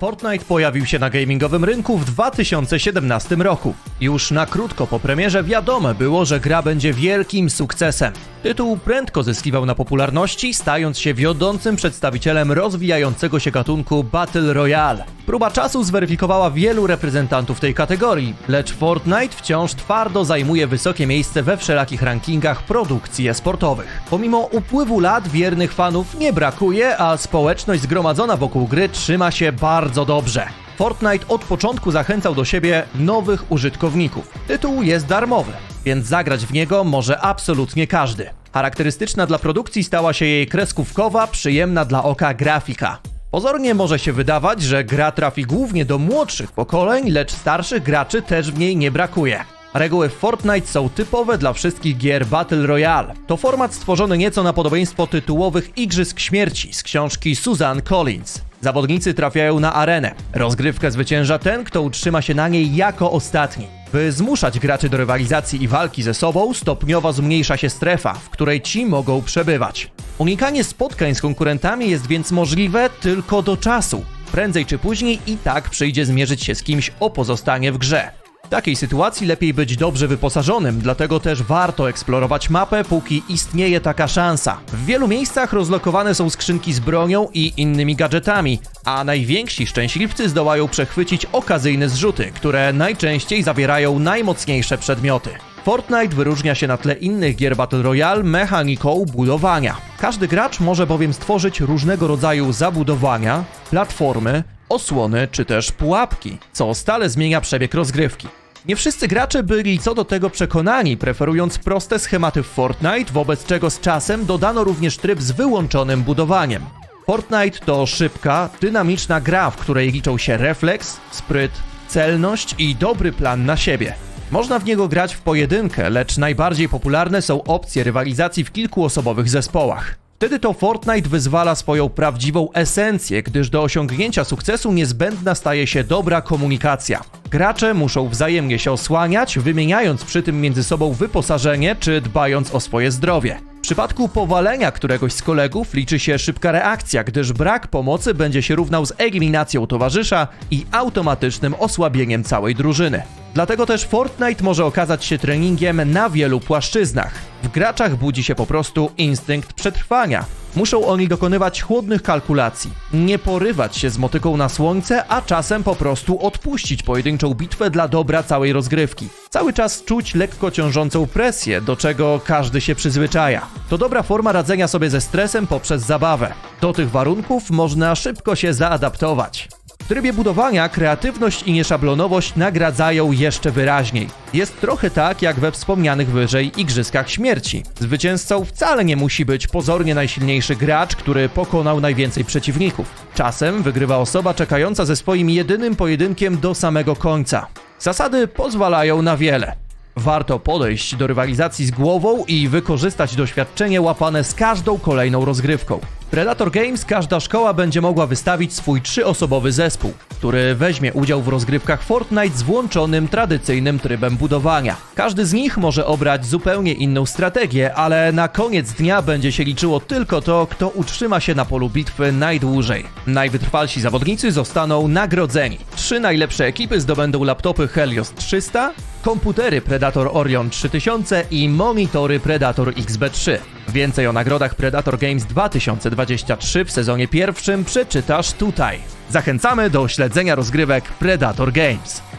Fortnite pojawił się na gamingowym rynku w 2017 roku. Już na krótko po premierze wiadome było, że gra będzie wielkim sukcesem. Tytuł prędko zyskiwał na popularności, stając się wiodącym przedstawicielem rozwijającego się gatunku Battle Royale. Próba czasu zweryfikowała wielu reprezentantów tej kategorii, lecz Fortnite wciąż twardo zajmuje wysokie miejsce we wszelakich rankingach produkcji e-sportowych. Pomimo upływu lat wiernych fanów nie brakuje, a społeczność zgromadzona wokół gry trzyma się bardzo dobrze. Fortnite od początku zachęcał do siebie nowych użytkowników. Tytuł jest darmowy, więc zagrać w niego może absolutnie każdy. Charakterystyczna dla produkcji stała się jej kreskówkowa, przyjemna dla oka grafika. Pozornie może się wydawać, że gra trafi głównie do młodszych pokoleń, lecz starszych graczy też w niej nie brakuje. Reguły w Fortnite są typowe dla wszystkich gier Battle Royale. To format stworzony nieco na podobieństwo tytułowych Igrzysk Śmierci z książki Susan Collins. Zawodnicy trafiają na arenę. Rozgrywkę zwycięża ten, kto utrzyma się na niej jako ostatni. By zmuszać graczy do rywalizacji i walki ze sobą, stopniowo zmniejsza się strefa, w której ci mogą przebywać. Unikanie spotkań z konkurentami jest więc możliwe tylko do czasu. Prędzej czy później i tak przyjdzie zmierzyć się z kimś o pozostanie w grze. W takiej sytuacji lepiej być dobrze wyposażonym, dlatego też warto eksplorować mapę, póki istnieje taka szansa. W wielu miejscach rozlokowane są skrzynki z bronią i innymi gadżetami, a najwięksi szczęśliwcy zdołają przechwycić okazyjne zrzuty, które najczęściej zawierają najmocniejsze przedmioty. Fortnite wyróżnia się na tle innych gier Battle Royale mechaniką budowania. Każdy gracz może bowiem stworzyć różnego rodzaju zabudowania, platformy, osłony czy też pułapki, co stale zmienia przebieg rozgrywki. Nie wszyscy gracze byli co do tego przekonani, preferując proste schematy w Fortnite, wobec czego z czasem dodano również tryb z wyłączonym budowaniem. Fortnite to szybka, dynamiczna gra, w której liczą się refleks, spryt, celność i dobry plan na siebie. Można w niego grać w pojedynkę, lecz najbardziej popularne są opcje rywalizacji w kilkuosobowych zespołach. Wtedy to Fortnite wyzwala swoją prawdziwą esencję, gdyż do osiągnięcia sukcesu niezbędna staje się dobra komunikacja. Gracze muszą wzajemnie się osłaniać, wymieniając przy tym między sobą wyposażenie czy dbając o swoje zdrowie. W przypadku powalenia któregoś z kolegów liczy się szybka reakcja, gdyż brak pomocy będzie się równał z eliminacją towarzysza i automatycznym osłabieniem całej drużyny. Dlatego też Fortnite może okazać się treningiem na wielu płaszczyznach. W graczach budzi się po prostu instynkt przetrwania. Muszą oni dokonywać chłodnych kalkulacji, nie porywać się z motyką na słońce, a czasem po prostu odpuścić pojedynczą bitwę dla dobra całej rozgrywki. Cały czas czuć lekko ciążącą presję, do czego każdy się przyzwyczaja. To dobra forma radzenia sobie ze stresem poprzez zabawę. Do tych warunków można szybko się zaadaptować. Trybie budowania kreatywność i nieszablonowość nagradzają jeszcze wyraźniej. Jest trochę tak jak we wspomnianych wyżej Igrzyskach Śmierci. Zwycięzcą wcale nie musi być pozornie najsilniejszy gracz, który pokonał najwięcej przeciwników. Czasem wygrywa osoba czekająca ze swoim jedynym pojedynkiem do samego końca. Zasady pozwalają na wiele. Warto podejść do rywalizacji z głową i wykorzystać doświadczenie łapane z każdą kolejną rozgrywką. Predator Games każda szkoła będzie mogła wystawić swój trzyosobowy zespół, który weźmie udział w rozgrywkach Fortnite z włączonym tradycyjnym trybem budowania. Każdy z nich może obrać zupełnie inną strategię, ale na koniec dnia będzie się liczyło tylko to, kto utrzyma się na polu bitwy najdłużej. Najwytrwalsi zawodnicy zostaną nagrodzeni. Trzy najlepsze ekipy zdobędą laptopy Helios 300, komputery Predator Orion 3000 i monitory Predator XB3. Więcej o nagrodach Predator Games 2023 w sezonie pierwszym przeczytasz tutaj. Zachęcamy do śledzenia rozgrywek Predator Games.